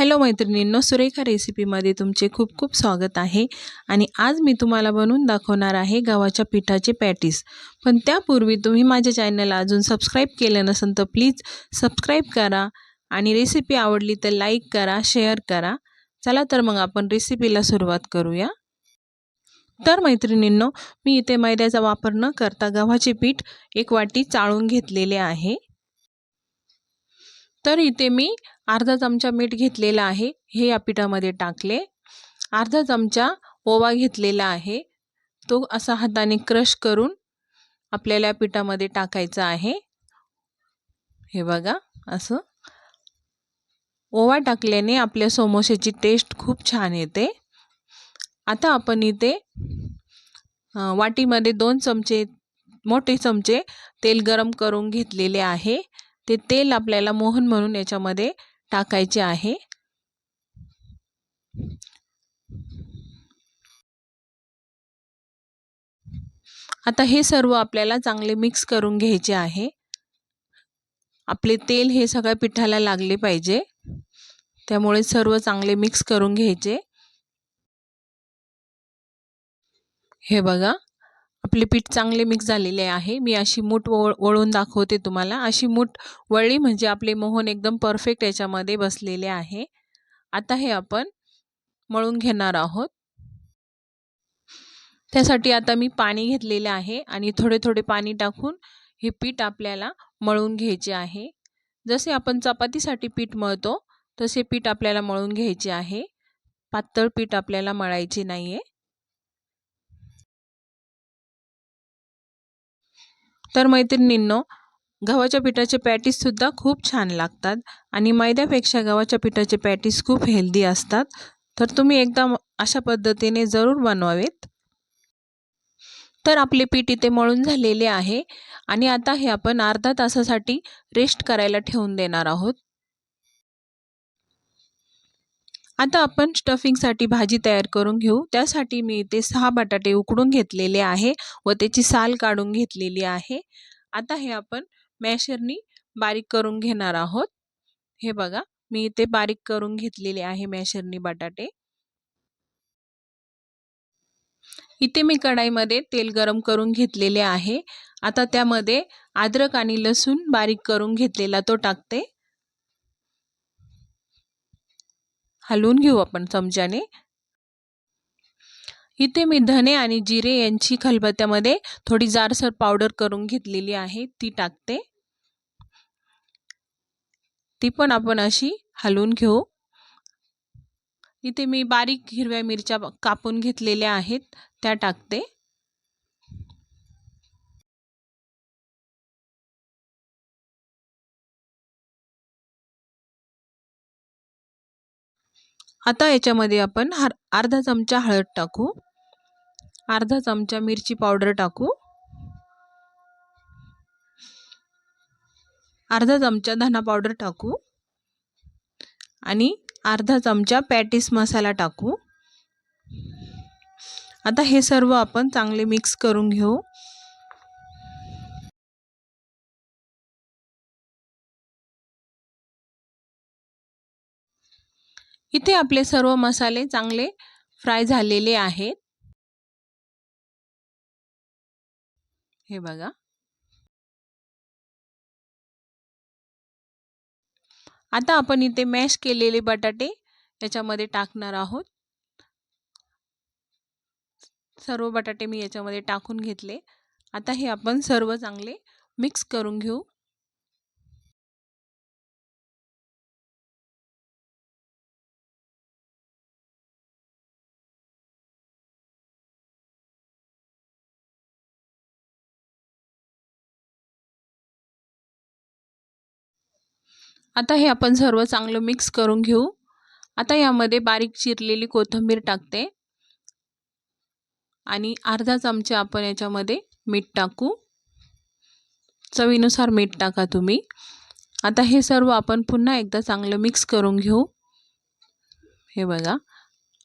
Hello मैत्रिणींनो सुरेखा रेसिपीमध्ये तुमचे खूप खूप स्वागत आहे. आणि आज मी तुम्हाला बनवून दाखवणार आहे गव्हाच्या पिठाचे पॅटीस. पण त्यापूर्वी तुम्ही माझ्या चॅनलला अजून सबस्क्राईब केलं नसेल तर प्लीज सबस्क्राईब करा. आणि रेसिपी आवडली तर लाईक करा शेअर करा. चला तर मग आपण रेसिपीला सुरुवात करूया. तर मैत्रिणींनो मी इथे मैद्याचा वापर न करता गव्हाचे पीठ एक वाटी चाळून घेतलेले आहे. तर इथे मी अर्धा चमचा मीठ घेतलेला आहे हे या पिठामध्ये टाकले. अर्धा चमचा ओवा घेतलेला आहे. तो असा हाताने क्रश करून आपल्याला पिठामध्ये टाकायचा आहे. हे बघा असं. ओवा टाकल्याने आपल्या समोश्याची टेस्ट खूप छान येते. आता आपण इथे वाटीमध्ये दोन चमचे मोठे चमचे तेल गरम करून घेतलेले आहे. ते तेल आपल्याला मोहन म्हणून याच्यामध्ये टाकायचे आहे. आता हे सर्व आपल्याला चांगले मिक्स करून घ्यायचे आहे. आपले तेल हे सगळ्या पिठाला लागले पाहिजे. त्यामुळे सर्व चांगले मिक्स करून घ्यायचे. हे बघा. आपले पीठ चांगले मिक्स झालेले आहे. मी अशी मूठ वळ वळून दाखवते तुम्हाला. अशी मूठ वळली म्हणजे आपले मोहन एकदम परफेक्ट याच्यामध्ये बसलेले आहे. आता हे आपण मळून घेणार आहोत. त्यासाठी आता मी पाणी घेतलेले आहे आणि थोडे थोडे पाणी टाकून हे पीठ आपल्याला मळून घ्यायचे आहे. जसे आपण चपातीसाठी पीठ मळतो तसे पीठ आपल्याला मळून घ्यायचे आहे. पातळ पीठ आपल्याला मळायचे नाही आहे तर मैत्रिणींनो गव्हाच्या पिठाचे पॅटीससुद्धा खूप छान लागतात आणि मैद्यापेक्षा गव्हाच्या पिठाचे पॅटीस खूप हेल्दी असतात. तर तुम्ही एकदा अशा पद्धतीने जरूर बनवावेत. तर आपले पीठ इथे मळून झालेले आहे आणि आता हे आपण अर्धा तासासाठी रेस्ट करायला ठेवून देणार आहोत. आता आपण स्टफिंगसाठी भाजी तयार करून घेऊ. त्यासाठी मी इथे सहा बटाटे उकडून घेतलेले आहे व त्याची साल काढून घेतलेली आहे. आता हे आपण मॅशरनी बारीक करून घेणार आहोत. हे बघा मी इथे बारीक करून घेतलेले आहे मॅशरनी बटाटे. इथे मी कढाईमध्ये तेल गरम करून घेतलेले आहे. आता त्यामध्ये अद्रक आणि लसूण बारीक करून घेतलेला तो टाकते. हलवून घेऊ आपण चमच्याने. इथे मी धने आणि जिरे यांची खलबत्त्यामध्ये थोडी जारसर पावडर करून घेतलेली आहे ती टाकते. ती पण आपण अशी हलवून घेऊ. इथे मी बारीक हिरव्या मिरच्या कापून घेतलेल्या आहेत त्या टाकते. आता याच्यामध्ये आपण हर अर्धा चमचा हळद टाकू. अर्धा चमचा मिरची पावडर टाकू. अर्धा चमचा धना पावडर टाकू. आणि अर्धा चमचा पॅटीस मसाला टाकू. आता हे सर्व आपण चांगले मिक्स करून घेऊ. इथे आपले सर्व मसाले चांगले फ्राय झालेले आहेत. हे बघा. आता आपण इथे मॅश केलेले बटाटे याच्यामध्ये टाकणार आहोत. सर्व बटाटे मी याच्यामध्ये टाकून घेतले. आता हे आपण सर्व चांगले मिक्स करून घेऊ. आता हे आपण सर्व चांगलं मिक्स करून घेऊ. आता यामध्ये बारीक चिरलेली कोथिंबीर टाकते. आणि अर्धा चमचा आपण याच्यामध्ये मीठ टाकू. चवीनुसार मीठ टाका तुम्ही. आता हे सर्व आपण पुन्हा एकदा चांगलं मिक्स करून घेऊ. हे बघा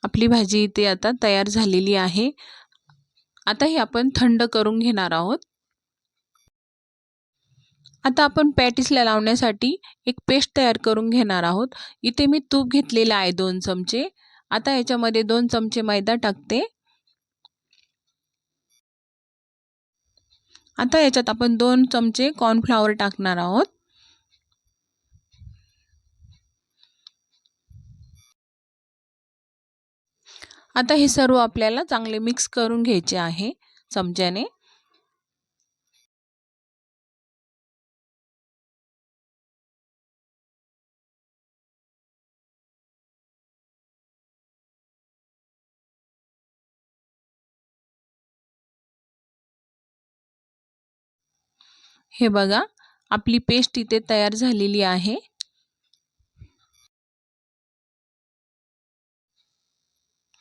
आपली भाजी इथे आता तयार झालेली आहे. आता हे आपण थंड करून घेणार आहोत. आता आपण पॅटीसला लावण्यासाठी एक पेस्ट तयार करून घेणार आहोत. इथे मी तूप घेतलेलं आहे दोन चमचे. आता याच्यामध्ये दोन चमचे मैदा टाकते. आता याच्यात आपण दोन चमचे कॉर्नफ्लॉवर टाकणार आहोत. आता हे सर्व आपल्याला चांगले मिक्स करून घ्यायचे आहे चमच्याने. हे बघा आपली पेस्ट इथे तयार झालेली आहे.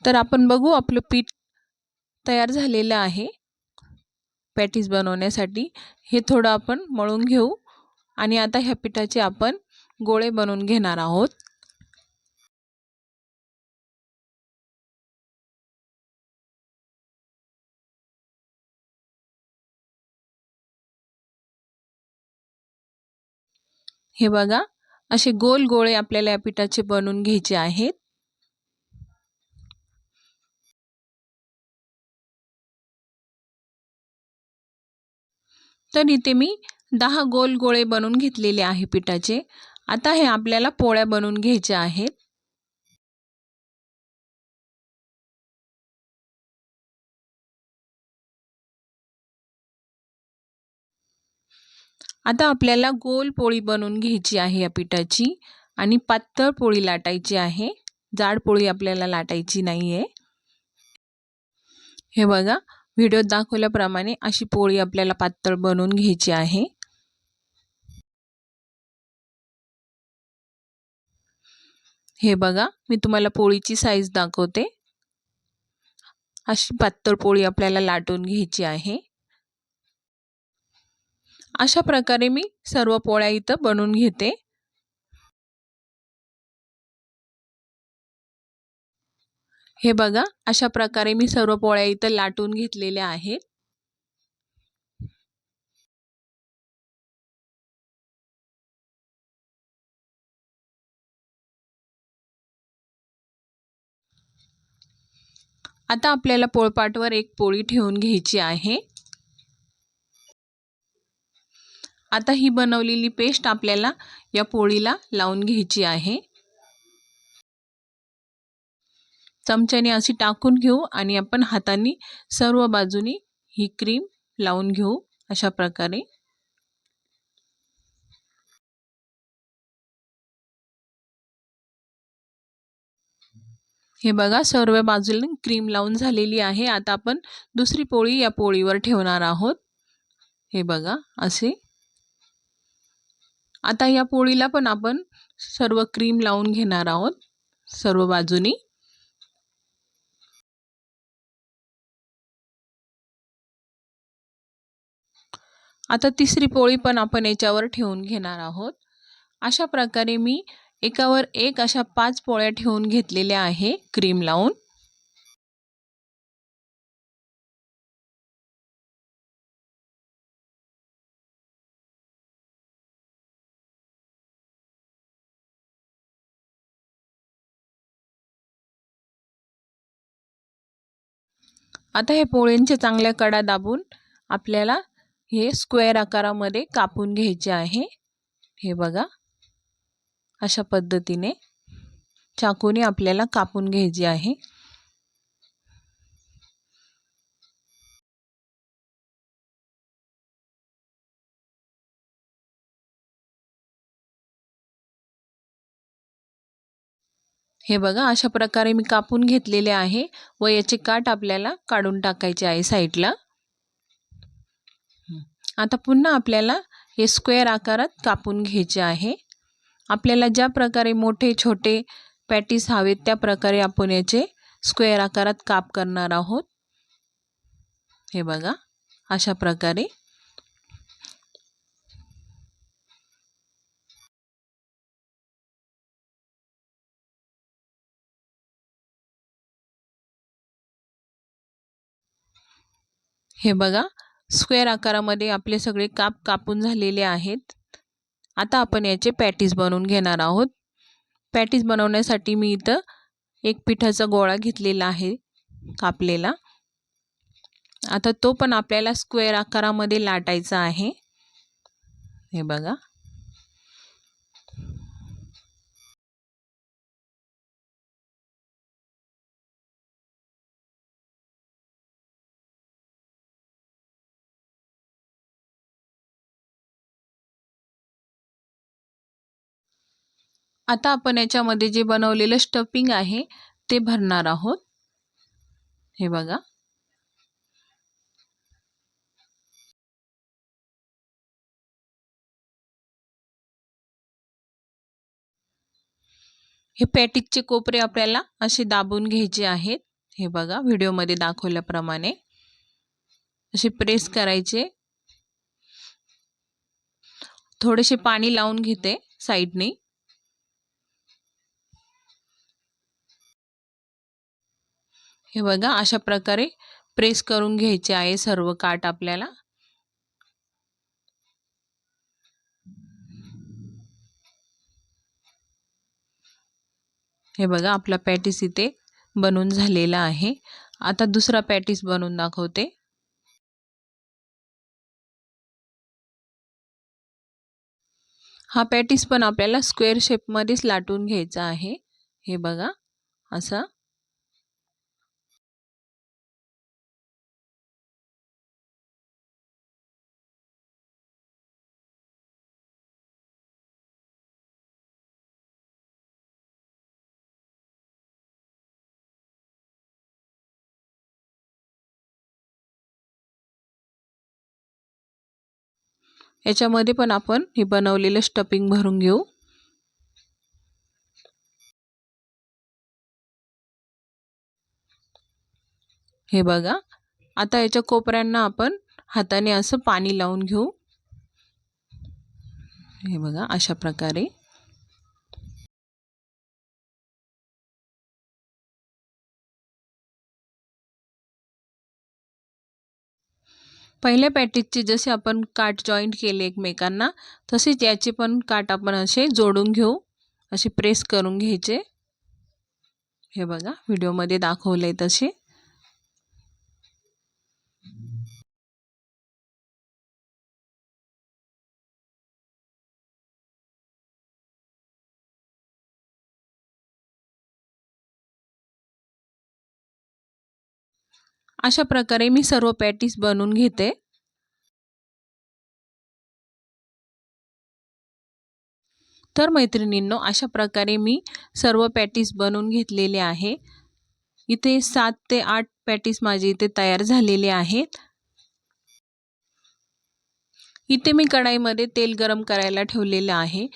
तर आपण बघू आपलं पीठ तयार झालेलं आहे. पॅटीस बनवण्यासाठी. हे थोडं आपण मळून घेऊ. आणि आता ह्या पिठाचे आपण गोळे बनवून घेणार आहोत. हे बघा असे गोल गोळे आपल्याला या पिठाचे बनवून घ्यायचे आहेत. तर इथे मी दहा गोल गोळे बनवून घेतलेले आहे पिठाचे. आता हे आपल्याला पोळ्या बनवून घ्यायच्या आहेत. आता आपल्याला गोल पोळी बनवून घ्यायची आहे या पिठाची आणि पातळ पोळी लाटायची आहे. जाड पोळी आपल्याला लाटायची नाही आहे हे बघा व्हिडिओत दाखवल्याप्रमाणे अशी पोळी आपल्याला पातळ बनवून घ्यायची आहे. हे बघा मी तुम्हाला पोळीची साईज दाखवते. अशी पातळ पोळी आपल्याला लाटून घ्यायची आहे. अशा प्रकारे मी सर्व पोळ्या इथं बनवून घेते. हे बघा अशा प्रकारे मी सर्व पोळ्या इथं लाटून घेतलेल्या आहेत. आता आपल्याला पोळपाटवर एक पोळी ठेवून घ्यायची आहे. आता ही बनवलेली पेस्ट आपल्याला या पोळीला लावून घ्यायची आहे. चमच्याने अशी टाकून घेऊ आणि आपण हाताने सर्व बाजूनी ही क्रीम लावून घेऊ अशा प्रकारे. हे बघा सर्व बाजूला क्रीम लावून झालेली आहे. आता आपण दुसरी पोळी या पोळीवर ठेवणार आहोत. हे बघा असे आता या पोळीला पण आपण सर्व क्रीम लावून घेणार आहोत सर्व बाजूनी. आता तिसरी पोळी पण आपण याच्यावर ठेवून घेणार आहोत. अशा प्रकारे मी एकावर एक अशा पाच पोळ्या ठेवून घेतलेल्या आहे क्रीम लावून. आता हे पोळ्यांच्या चांगल्या कडा दाबून आपल्याला हे स्क्वेअर आकारामध्ये कापून घ्यायचे आहे. हे बघा. अशा पद्धतीने चाकूने आपल्याला कापून घ्यायचे आहे. हे बघा अशा प्रकारे मी कापून घेतलेले आहे व याचे काठ आपल्याला काढून टाकायचे आहे साईडला. आता पुन्हा आपल्याला हे स्क्वेअर आकारात कापून घ्यायचे आहे. आपल्याला ज्या प्रकारे मोठे छोटे पॅटीस हवेत त्या प्रकारे आपण याचे स्क्वेअर आकारात काप करणार आहोत. हे बघा अशा प्रकारे. हे बघा स्क्वेअर आकारामध्ये आपले सगळे काप कापून झालेले आहेत. आता आपण याचे पॅटीस बनवून घेणार आहोत. पॅटीस बनवण्यासाठी मी इथं एक पिठाचा गोळा घेतलेला आहे कापलेला. आता तो पण आपल्याला स्क्वेअर आकारामध्ये लाटायचा आहे. हे बघा. आता आपण याच्यामध्ये जे बनवलेलं स्टफिंग आहे ते भरणार आहोत. हे बघा. हे पॅटिकचे कोपरे आपल्याला असे दाबून घ्यायचे आहेत. हे बघा व्हिडिओमध्ये दाखवल्याप्रमाणे. असे प्रेस करायचे. थोडेसे पाणी लावून घेते साईडने. हे बघा अशा प्रकारे प्रेस करून घ्यायचे आहे सर्व काट आपल्याला. हे बघा आपला पॅटीस इथे बनून झालेला आहे. आता दुसरा पॅटीस बनवून दाखवते. हा पॅटीस पण आपल्याला स्क्वेअर शेपमध्येच लाटून घ्यायचा आहे. हे बघा असा याच्यामध्ये पण आपण हे बनवलेलं स्टफिंग भरून घेऊ. हे बघा आता याच्या कोपऱ्यांना आपण हाताने असं पाणी लावून घेऊ. हे बघा अशा प्रकारे. पहिल्या पॅटीजचे जसे आपण काट जॉईंट केले एकमेकांना तसेच याचे पण काट आपण असे जोडून घेऊ असे प्रेस करून घ्यायचे. हे बघा व्हिडिओमध्ये दाखवले तसे. अशा प्रकारे मी सर्व पॅटीस बनवून घेते. तर मैत्रिणींनो अशा प्रकारे मी सर्व पॅटीस बनवून घेतलेले आहे. इथे सात ते आठ पॅटीस माझे इथे तयार झालेले आहेत. इथे मी कढाईमध्ये तेल गरम करायला ठेवलेलं आहे.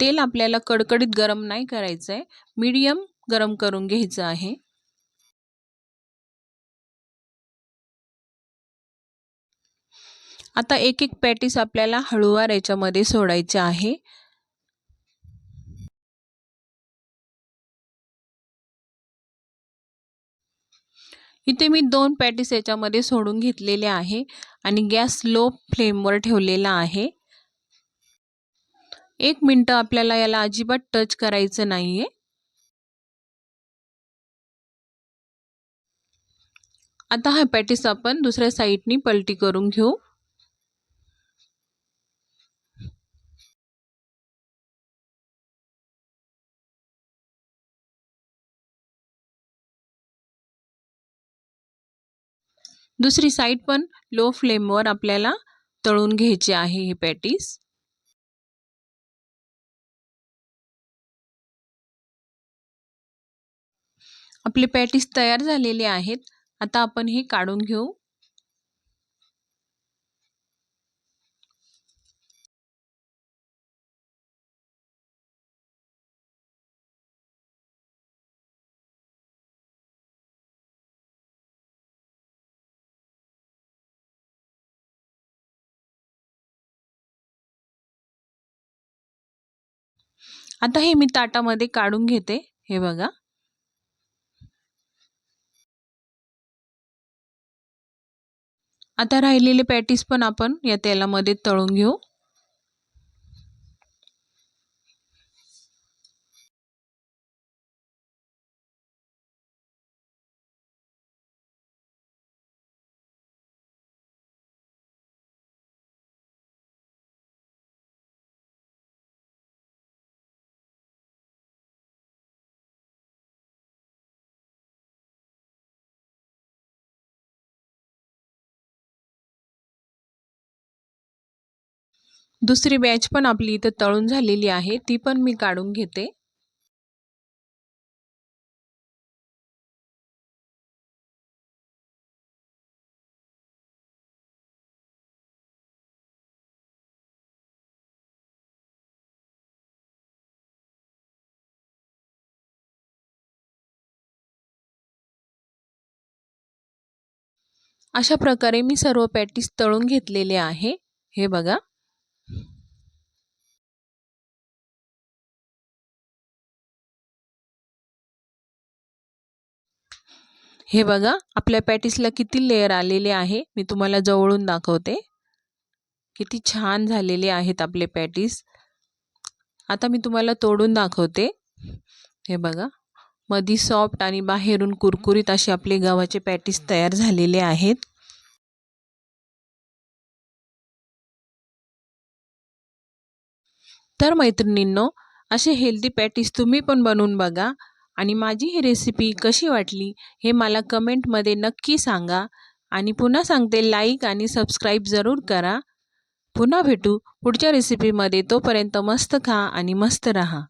तेल आपल्याला कडकडीत गरम नाही करायचं आहे मीडियम गरम करून घ्यायचं आहे. आता एक एक पॅटीस आपल्याला हळूवार याच्यामध्ये सोडायचे आहे. इथे मी दोन पॅटीस याच्यामध्ये सोडून घेतलेले आहे आणि गॅस लो फ्लेमवर ठेवलेला आहे. एक मिनटं आपल्याला याला अजिबात टच करायचं नाही आहे आता हा पॅटीस आपण दुसऱ्या साईडनी पलटी करून घेऊ. दुसरी साईड पण लो फ्लेमवर आपल्याला तळून घ्यायचे आहे हे पॅटीस आपले पॅटीस तयार झालेले आहेत. आता आपण हे काढून घेऊ. आता हे मी ताटामध्ये काढून घेते. हे बघा. आता राहिलेले पॅटीस पण आपण या तेलामध्ये तळून घेऊ. दुसरी बॅच पण आपली इथं तळून झालेली आहे ती पण मी काढून घेते. अशा प्रकारे मी सर्व पॅटीस तळून घेतलेले आहे. हे बघा. हे बघा आपल्या पॅटीसला किती लेअर आलेले आहे. मी तुम्हाला जवळून दाखवते. किती छान झालेले आहेत आपले पॅटीस. आता मी तुम्हाला तोडून दाखवते. हे बघा मधी सॉफ्ट आणि बाहेरून कुरकुरीत असे आपले गव्हाचे पॅटीस तयार झालेले आहेत. तर मैत्रिणींनो असे हेल्दी पॅटीस तुम्ही पण बनवून बघा. आणि माझी ही रेसिपी कशी वाटली हे मला कमेंटमध्ये नक्की सांगा. आणि पुन्हा सांगते लाईक आणि सबस्क्राईब जरूर करा. पुन्हा भेटू पुढच्या रेसिपीमध्ये तोपर्यंत मस्त खा आणि मस्त रहा.